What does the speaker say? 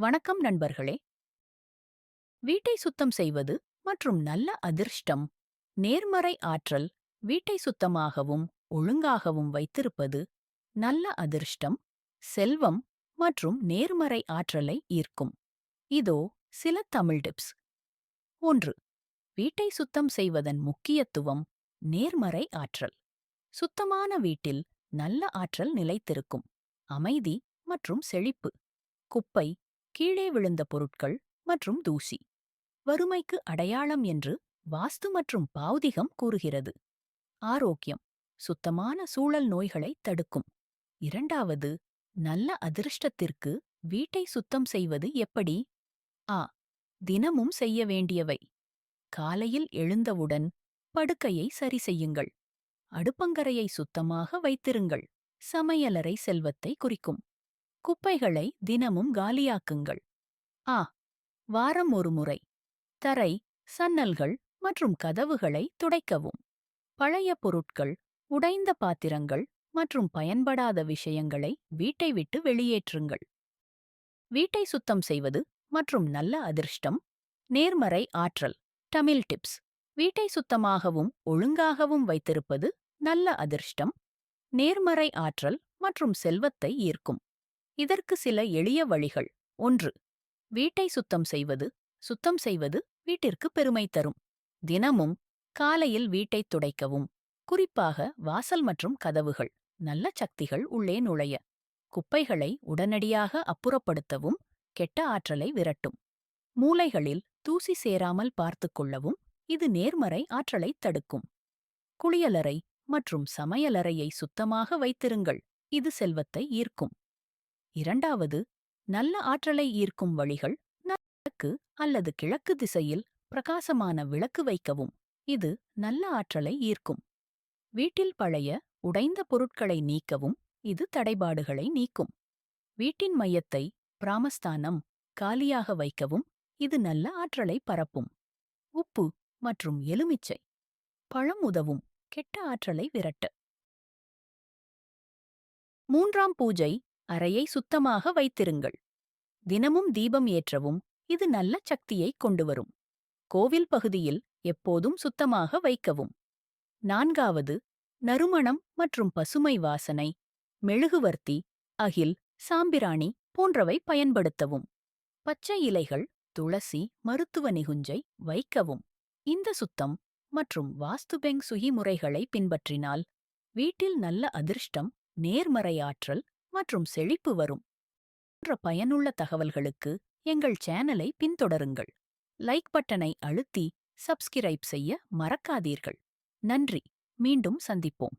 வணக்கம் நண்பர்களே. வீட்டை சுத்தம் செய்வது மற்றும் நல்ல அதிர்ஷ்டம் நேர்மறை ஆற்றல் வீட்டை சுத்தமாகவும் ஒழுங்காகவும் வைத்திருப்பது நல்ல அதிர்ஷ்டம் செல்வம் மற்றும் நேர்மறை ஆற்றலை ஈர்க்கும். இதோ சில தமிழ் டிப்ஸ். ஒன்று வீட்டை சுத்தம் செய்வதன் முக்கியத்துவம் நேர்மறை ஆற்றல். சுத்தமான வீட்டில் நல்ல ஆற்றல் நிலைத்திருக்கும் அமைதி மற்றும் செழிப்பு. குப்பை கீழே விழுந்த பொருட்கள் மற்றும் தூசி. வறுமைக்கு அடையாளம் என்று வாஸ்து மற்றும் பௌதிகம் கூறுகிறது. ஆரோக்கியம் சுத்தமான சூழல் நோய்களை தடுக்கும். இரண்டாவது நல்ல அதிர்ஷ்டத்திற்கு வீட்டை சுத்தம் செய்வது எப்படி? ஆ தினமும் செய்ய வேண்டியவை. காலையில் எழுந்தவுடன் படுக்கையை சரி செய்யுங்கள். அடுப்பங்கரையை சுத்தமாக வைத்திருங்கள். சமையலறை செல்வத்தை குறிக்கும். குப்பைகளை தினமும் காலியாக்குங்கள். ஆ வாரம் ஒரு முறை. தரை சன்னல்கள் மற்றும் கதவுகளை துடைக்கவும். பழைய பொருட்கள் உடைந்த பாத்திரங்கள் மற்றும் பயன்படாத விஷயங்களை வீட்டை விட்டு வெளியேற்றுங்கள். வீட்டை சுத்தம் செய்வது மற்றும் நல்ல அதிர்ஷ்டம். நேர்மறை ஆற்றல் தமிழ் டிப்ஸ். வீட்டை சுத்தமாகவும் ஒழுங்காகவும் வைத்திருப்பது நல்ல அதிர்ஷ்டம். நேர்மறை ஆற்றல் மற்றும் செல்வத்தை ஈர்க்கும். இதற்கு சில எளிய வழிகள். ஒன்று வீட்டை சுத்தம் செய்வது. சுத்தம் செய்வது வீட்டிற்கு பெருமை தரும். தினமும் காலையில் வீட்டைத் துடைக்கவும். குறிப்பாக வாசல் மற்றும் கதவுகள். நல்ல சக்திகள் உள்ளே நுழைய. குப்பைகளை உடனடியாக அப்புறப்படுத்தவும் கெட்ட ஆற்றலை விரட்டும். மூளைகளில் தூசி சேராமல் பார்த்துக்கொள்ளவும் இது நேர்மறை ஆற்றலைத் தடுக்கும். குளியலறை மற்றும் சமையலறையை சுத்தமாக வைத்திருங்கள். இது செல்வத்தை ஈர்க்கும். இரண்டாவது நல்ல ஆற்றலை ஈர்க்கும் வழிகள் கிழக்கு அல்லது கிழக்கு திசையில் பிரகாசமான விளக்கு வைக்கவும். இது நல்ல ஆற்றலை ஈர்க்கும். வீட்டில் பழைய உடைந்த பொருட்களை நீக்கவும் இது தடைபாடுகளை நீக்கும். வீட்டின் மையத்தை பிராமஸ்தானம் காலியாக வைக்கவும் இது நல்ல ஆற்றலை பரப்பும். உப்பு மற்றும் எலுமிச்சை பழம் உதவும் கெட்ட ஆற்றலை விரட்ட. மூன்றாம் பூஜை அறையை சுத்தமாக வைத்திருங்கள். தினமும் தீபம் ஏற்றவும் இது நல்ல சக்தியை கொண்டுவரும். கோவில் பகுதியில் எப்போதும் சுத்தமாக வைக்கவும். நான்காவது நறுமணம் மற்றும் பசுமை வாசனை மெழுகுவர்த்தி அகில் சாம்பிராணி போன்றவை பயன்படுத்தவும். பச்சை இலைகள் துளசி மருத்துவ நிகுஞ்சை வைக்கவும். இந்த சுத்தம் மற்றும் வாஸ்துபெங் சுகிமுறைகளை பின்பற்றினால் வீட்டில் நல்ல அதிர்ஷ்டம் நேர்மறையாற்றல் மற்றும் செழிப்பு வரும். போன்ற பயனுள்ள தகவல்களுக்கு எங்கள் சேனலை பின்தொடருங்கள். லைக் பட்டனை அழுத்தி சப்ஸ்கிரைப் செய்ய மறக்காதீர்கள். நன்றி. மீண்டும் சந்திப்போம்.